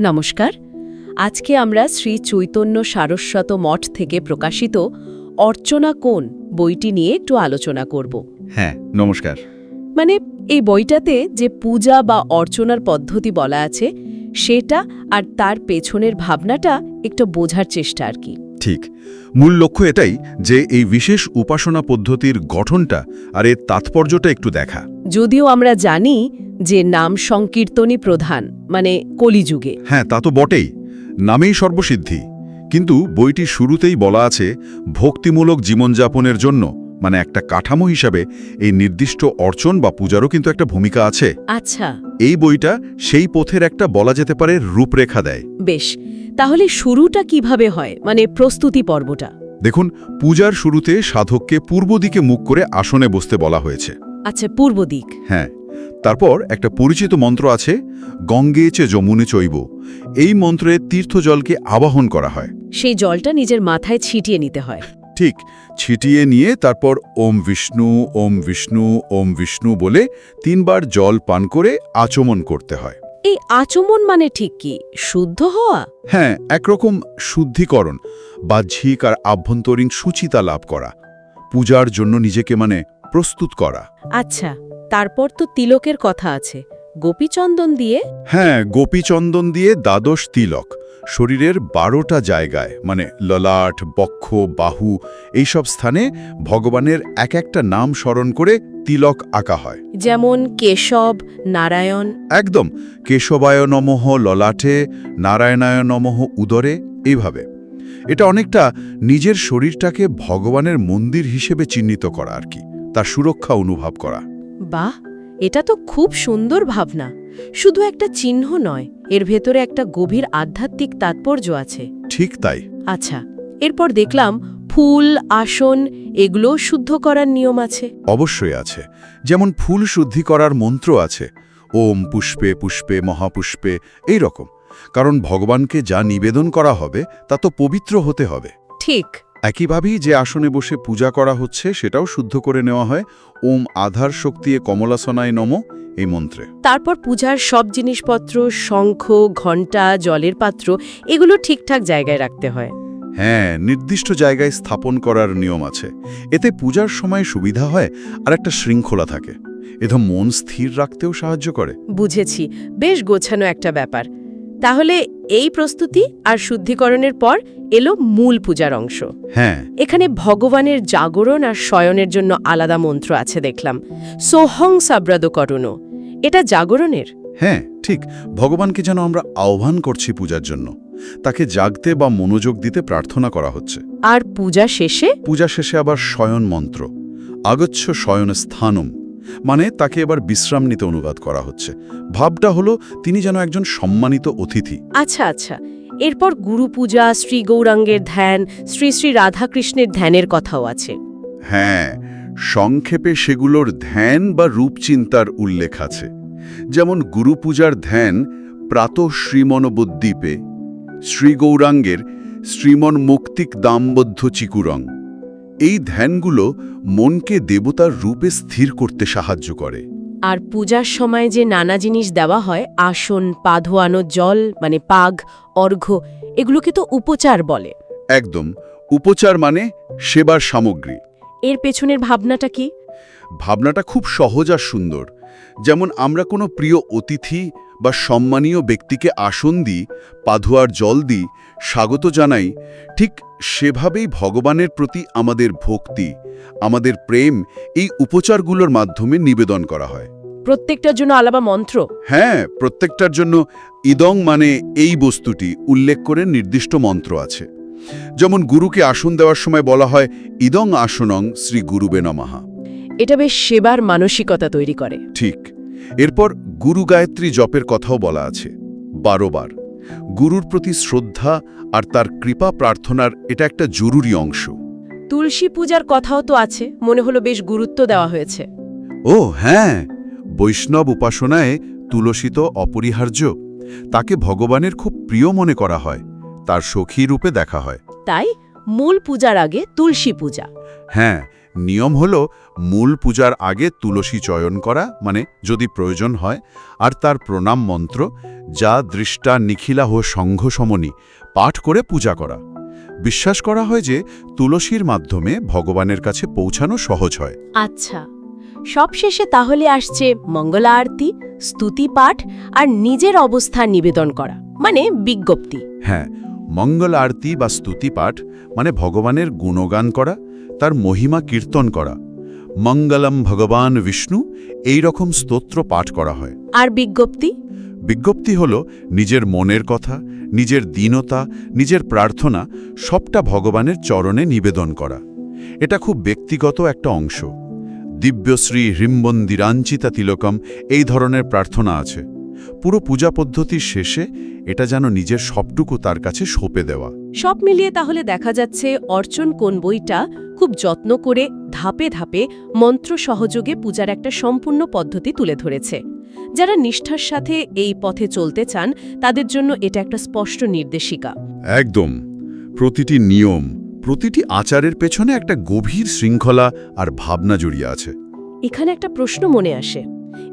নমস্কার। আজকে আমরা শ্রী চৈতন্য সারস্বত মঠ থেকে প্রকাশিত অর্চনা কোন বইটি নিয়ে একটু আলোচনা করব। হ্যাঁ নমস্কার। মানে এই বইটাতে যে পূজা বা অর্চনার পদ্ধতি বলা আছে সেটা আর তার পেছনের ভাবনাটা একটু বোঝার চেষ্টা আর কি। ঠিক। মূল লক্ষ্য এটাই যে এই বিশেষ উপাসনা পদ্ধতির গঠনটা আর এর তাৎপর্যটা একটু দেখা। যদিও আমরা জানি যে নাম সংকীর্তনই প্রধান মানে কলিযুগে। হ্যাঁ তা তো বটেই। নামেই সর্বসিদ্ধি। কিন্তু বইটি শুরুতেই বলা আছে ভক্তিমূলক জীবনযাপনের জন্য মানে একটা কাঠামো হিসাবে এই নির্দিষ্ট অর্চন বা পূজারও কিন্তু একটা ভূমিকা আছে। আচ্ছা। এই বইটা সেই পথের একটা বলা যেতে পারে রূপরেখা দেয়। বেশ। তাহলে শুরুটা কীভাবে হয়? মানে প্রস্তুতি পর্বটা। দেখুন পূজার শুরুতে সাধককে পূর্ব দিকে মুখ করে আসনে বসতে বলা হয়েছে। আচ্ছা পূর্ব দিক। হ্যাঁ তারপর একটা পরিচিত মন্ত্র আছে গঙ্গে চে যমুনে চৈব। এই মন্ত্রে তীর্থজলকে আবাহন করা হয়। সেই জলটা নিজের মাথায় ছিটিয়ে নিতে হয়। ঠিক ছিটিয়ে নিয়ে তারপর ওম বিষ্ণু ওম বিষ্ণু ওম বিষ্ণু বলে তিনবার জল পান করে আচমন করতে হয়। এই আচমন মানে ঠিক কি? শুদ্ধ হওয়া? হ্যাঁ একরকম শুদ্ধিকরণ বাহ্যিক আর আভ্যন্তরীণ সুচিতা লাভ করা পূজার জন্য নিজেকে মানে প্রস্তুত করা। আচ্ছা তারপর তো তিলকের কথা আছে। গোপীচন্দন দিয়ে? হ্যাঁ গোপীচন্দন দিয়ে দ্বাদশ তিলক। শরীরের বারোটা জায়গায় মানে ললাট বক্ষ বাহু এইসব স্থানে ভগবানের এক একটা নাম স্মরণ করে তিলক আঁকা হয়। যেমন কেশব নারায়ণ। একদম কেশবায় নমঃ ললাটে নারায়ণায় নমঃ উদরে এইভাবে। এটা অনেকটা নিজের শরীরটাকে ভগবানের মন্দির হিসেবে চিহ্নিত করা আর কি তার সুরক্ষা অনুভব করা। বাহ! এটা তো খুব সুন্দর ভাবনা। শুধু একটা চিহ্ন নয় এর ভেতরে একটা গভীর আধ্যাত্মিক তাৎপর্য আছে। ঠিক তাই। আচ্ছা এরপর দেখলাম ফুল আসন এগুলো শুদ্ধ করার নিয়ম আছে। অবশ্যই আছে। যেমন ফুল শুদ্ধি করার মন্ত্র আছে ওম পুষ্পে পুষ্পে মহাপুষ্পে এই রকম। কারণ ভগবানকে যা নিবেদন করা হবে তা তো পবিত্র হতে হবে। ঠিক। একইভাবেই যে আসনে বসে পূজা করা হচ্ছে সেটাও শুদ্ধ করে নেওয়া হয়। ওম আধার শক্তিয়ে কমলাসনায় নম এই মন্ত্রে। তারপর পূজার সব জিনিসপত্র শঙ্খ ঘণ্টা জলের পাত্র এগুলো ঠিকঠাক জায়গায় রাখতে হয়। হ্যাঁ নির্দিষ্ট জায়গায় স্থাপন করার নিয়ম আছে। এতে পূজার সময় সুবিধা হয় আর একটা শৃঙ্খলা থাকে। এতে মন স্থির রাখতেও সাহায্য করে। বুঝেছি। বেশ গোছানো একটা ব্যাপার। তাহলে এই প্রস্তুতি আর শুদ্ধিকরণের পর এলো মূল পূজার অংশ। হ্যাঁ। এখানে ভগবানের জাগরণ আর শয়নের জন্য আলাদা মন্ত্র আছে দেখলাম। সোহং সাব্রাদ করুণ। এটা জাগরণের? হ্যাঁ ঠিক। ভগবানকে যেন আমরা আহ্বান করছি পূজার জন্য। তাকে জাগতে বা মনোযোগ দিতে প্রার্থনা করা হচ্ছে। আর পূজা শেষে? পূজা শেষে আবার শয়ন মন্ত্র। আগচ্ছ শয়ন স্থানম মানে তাকে এবার বিশ্রাম নিতে অনুবাদ করা হচ্ছে। ভাবটা হলো তিনি যেন একজন সম্মানিত অতিথি। আচ্ছা আচ্ছা। এরপর গুরু পূজা শ্রী গৌরাঙ্গের ধ্যান শ্রী শ্রী রাধাকৃষ্ণের ধ্যানের কথাও আছে। হ্যাঁ সংক্ষেপে সেগুলোর ধ্যান বা রূপচিন্তার উল্লেখ আছে। যেমন গুরুপূজার ধ্যান প্রাত শ্রীমনবদ্বীপে শ্রীগৌরাঙ্গের শ্রীমন মুক্তিক দামবদ্ধ চিকুরং। এই ধ্যানগুলো মনকে দেবতার রূপে স্থির করতে সাহায্য করে। আর পূজার সময় যে নানা জিনিস দেওয়া হয় আসন পা ধোয়ানো জল মানে পাগ অর্ঘ্য এগুলোকে তো উপচার বলে। একদম উপচার মানে সেবার সামগ্রী। এর পেছনের ভাবনাটা কি? ভাবনাটা খুব সহজ আর সুন্দর। যেমন আমরা কোনো প্রিয় অতিথি বা সম্মানীয় ব্যক্তিকে আসন দিই পাধুয়ার জল দিই স্বাগত জানাই। ঠিক সেভাবেই ভগবানের প্রতি আমাদের ভক্তি আমাদের প্রেম এই উপচারগুলোর মাধ্যমে নিবেদন করা হয়। প্রত্যেকটার জন্য আলাদা মন্ত্র? হ্যাঁ প্রত্যেকটার জন্য ইদং মানে এই বস্তুটি উল্লেখ করে নির্দিষ্ট মন্ত্র আছে। যেমন গুরুকে আসন দেওয়ার সময় বলা হয় ইদং আসনং শ্রী গুরুবে নমাহা এটা বেশ সেবার মানসিকতা তৈরি করে। ঠিক। এরপর গুরু গায়ত্রী জপের কথাও বলা আছে বারোবার গুরুর প্রতি শ্রদ্ধা আর তার কৃপা প্রার্থনার এটা একটা জরুরি অংশ। তুলসী পূজার কথাও তো আছে মনে হলো বেশ গুরুত্ব দেওয়া হয়েছে। ও হ্যাঁ বৈষ্ণব উপাসনায় তুলসী তো অপরিহার্য তাকে ভগবানের খুব প্রিয় মনে করা হয় তার সখী রূপে দেখা হয়। তাই মূল পূজার আগে তুলসী পূজা। হ্যাঁ নিয়ম হল মূল পূজার আগে তুলসী চয়ন করা মানে যদি প্রয়োজন হয় আর তার প্রণাম মন্ত্র যা দৃষ্টা নিখিলা হো সংঘসমনি পাঠ করে পূজা করা। বিশ্বাস করা হয় যে তুলসীর মাধ্যমে ভগবানের কাছে পৌঁছানো সহজ হয়। আচ্ছা সবশেষে তাহলে আসছে মঙ্গলা আরতি স্তুতি পাঠ আর নিজের অবস্থান নিবেদন করা মানে বিজ্ঞপ্তি। হ্যাঁ মঙ্গল আরতি বা স্তুতি পাঠ মানে ভগবানের গুণগান করা তার মহিমা কীর্তন করা। মঙ্গলম ভগবান বিষ্ণু এই রকম স্তোত্র পাঠ করা হয়। আর বিজ্ঞপ্তি? বিজ্ঞপ্তি হল, নিজের মনের কথা, নিজের দীনতা, নিজের প্রার্থনা, সবটা ভগবানের চরণে নিবেদন করা। এটা খুব ব্যক্তিগত একটা অংশ। দিব্যশ্রী হৃম্বন্দিরাঞ্চিতা তিলকম এই ধরনের প্রার্থনা আছে। পুরো পূজা পদ্ধতির শেষে এটা যেন নিজের সবটুকু তার কাছে সঁপে দেওয়া। সব মিলিয়ে তাহলে দেখা যাচ্ছে অর্চন কোন বইটা খুব যত্ন করে ধাপে ধাপে মন্ত্র সহযোগে পূজার একটা সম্পূর্ণ পদ্ধতি তুলে ধরেছে। যারা নিষ্ঠার সাথে এই পথে চলতে চান তাদের জন্য এটা একটা স্পষ্ট নির্দেশিকা। একদম। প্রতিটি নিয়ম প্রতিটি আচারের পেছনে একটা গভীর শৃঙ্খলা আর ভাবনা জড়িয়ে আছে। এখানে একটা প্রশ্ন মনে আসে।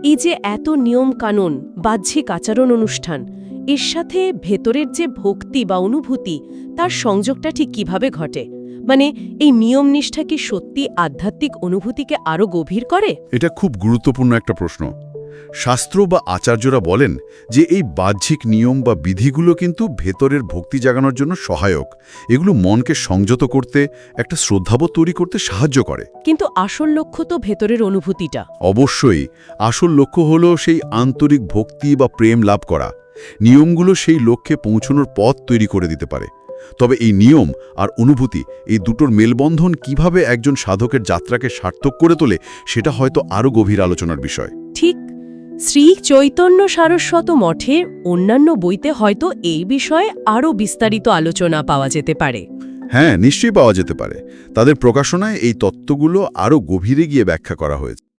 এই যে এত নিয়ম কানুন বাহ্যিক আচরণ অনুষ্ঠান এর সাথে ভেতরের যে ভক্তি বা অনুভূতি তার সংযোগটা ঠিক কীভাবে ঘটে? মানে এই নিয়ম নিষ্ঠা কি সত্যি আধ্যাত্মিক অনুভূতিকে আরও গভীর করে? এটা খুব গুরুত্বপূর্ণ একটা প্রশ্ন। শাস্ত্র বা আচার্যরা বলেন যে এই বাহ্যিক নিয়ম বা বিধিগুলো কিন্তু ভেতরের ভক্তি জাগানোর জন্য সহায়ক। এগুলো মনকে সংযত করতে একটা শ্রদ্ধাবোধ তৈরি করতে সাহায্য করে। কিন্তু আসল লক্ষ্য তো ভেতরের অনুভূতিটা। অবশ্যই আসল লক্ষ্য হলো সেই আন্তরিক ভক্তি বা প্রেম লাভ করা। নিয়মগুলো সেই লক্ষ্যে পৌঁছানোর পথ তৈরি করে দিতে পারে। তবে এই নিয়ম আর অনুভূতি এই দুটোর মেলবন্ধন কীভাবে একজন সাধকের যাত্রাকে সার্থক করে তোলে সেটা হয়তো আরও গভীর আলোচনার বিষয়। ঠিক শ্রী চৈতন্য সারস্বত মঠে অন্যান্য বইতে হয়তো এই বিষয়ে আরও বিস্তারিত আলোচনা পাওয়া যেতে পারে। হ্যাঁ নিশ্চয়ই পাওয়া যেতে পারে। তাদের প্রকাশনায় এই তত্ত্বগুলো আরও গভীরে গিয়ে ব্যাখ্যা করা হয়েছে।